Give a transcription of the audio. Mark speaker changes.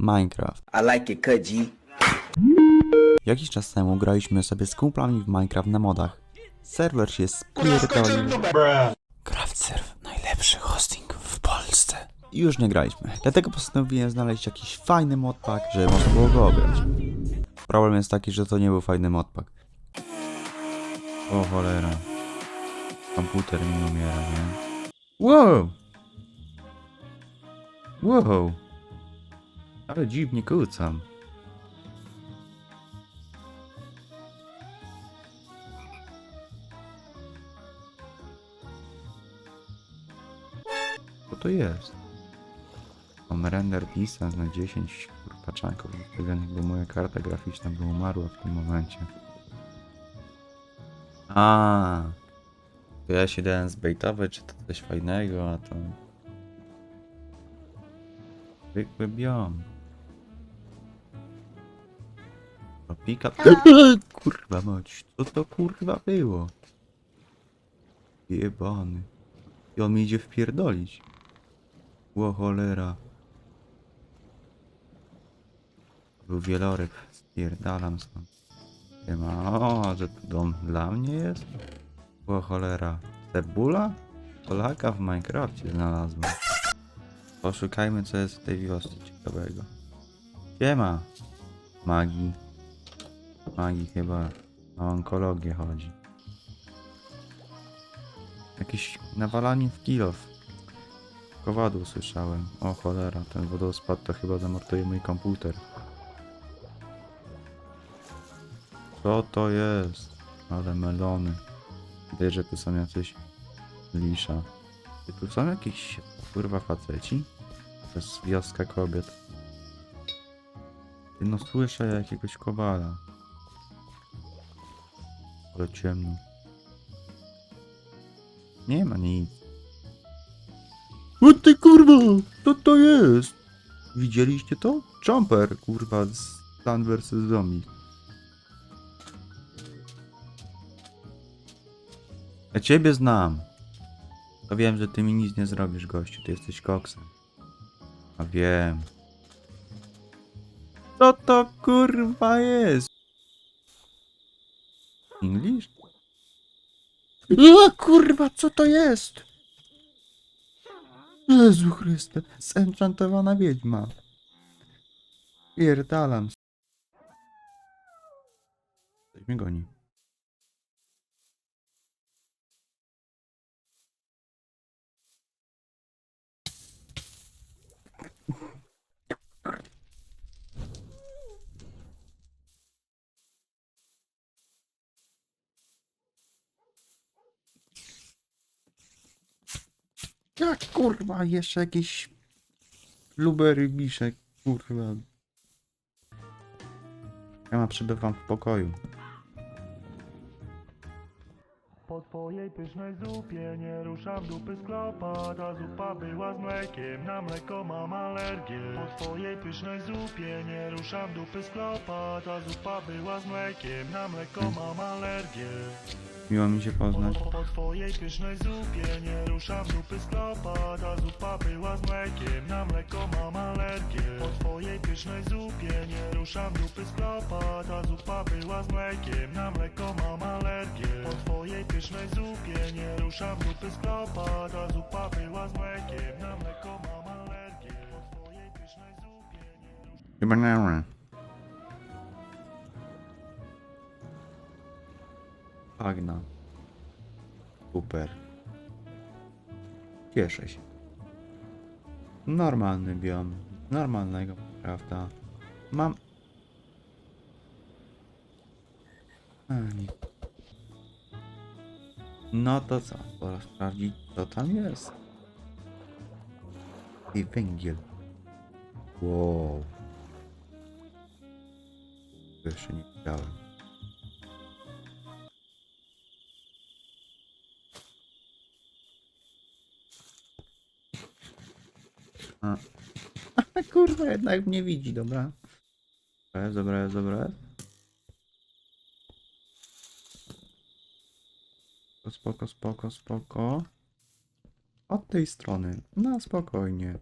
Speaker 1: Minecraft.
Speaker 2: I like it.
Speaker 1: Jakiś czas temu graliśmy sobie z kumplami w Minecraft na modach. Serwer się spierdolił. CraftServe, najlepszy hosting w Polsce. I już nie graliśmy, dlatego postanowiłem znaleźć jakiś fajny modpack, żeby można było go ograć. Problem jest taki, że to nie był fajny modpack. O cholera. Komputer mi umiera, nie? Wow! Wow! Ale dziwnie kucam. Co to jest? Mam render distance na 10 kurwa czanków wystawionych, bo moja karta graficzna by umarła w tym momencie. A, to ja się dałem zbejtować, czy to coś fajnego, a to... Zwykły biom. Pika... kurwa mać, co to kurwa było? Jebany. I on mi idzie wpierdolić. Ło cholera. Był wieloryb. Spierdalam stąd. Nie ma. O, że tu dom dla mnie jest? Ło cholera. Cebula? Polaka w Minecrafcie znalazłem. Poszukajmy co jest w tej wiosce ciekawego. Siema. Magii. Magii chyba o onkologię chodzi. Jakieś nawalanie w kilof. Kowadło słyszałem. O cholera, ten wodospad to chyba zamortuje mój komputer. Co to jest? Ale melony. Widać, że tu są jacyś lisza. Czy tu są jakieś kurwa faceci? To jest wioska kobiet. No słyszę jakiegoś kowala. Ciemno. Nie ma nic. O ty kurwa! Co to jest? Widzieliście to? Jumper, kurwa, z Plan vs Zombie. Ja ciebie znam. To wiem, że ty mi nic nie zrobisz, gościu. Ty jesteś koksem. A wiem. Co to kurwa jest? English? O kurwa, co to jest? Jezu Chryste, zenchantowana wiedźma. Pierdalam. Coś mnie goni. Jak kurwa, jeszcze jakiś lubery biszek, kurwa. Ja ma przybywam w pokoju.
Speaker 3: Po twojej pysznej zupie nie ruszam dupy z klopa Ta zupa była z mlekiem, na mleko mam alergię Po twojej pysznej zupie nie ruszam dupy z klopa Ta zupa była z mlekiem, na mleko mam alergię
Speaker 1: Miło mi się poznać.
Speaker 3: po, twojej pysznej zupie nie ruszam dupy z klopa Ta zupa była z mlekiem, na mleko mam alergię. Po twojej pysznej zupie nie ruszam dupy z klopa Ta zupa była z mlekiem, na mleko mam alergię. Po twojej pysznej zupie nie ruszam dupy z klopa Ta zupa była z mlekiem, na mleko mam alergię. Po twojej pysznej zupie nie ruszam
Speaker 1: Agna. Super. Cieszę się. Normalny biom. Normalnego, prawda? Mam... A. No to co? Pora sprawdzić, co tam jest. I węgiel. Wow. Jeszcze nie widziałem. A. Kurwa, jednak mnie widzi, dobra. Dobra jest, dobra jest, dobra. Spoko, spoko, spoko. Od tej strony. Na spokojnie.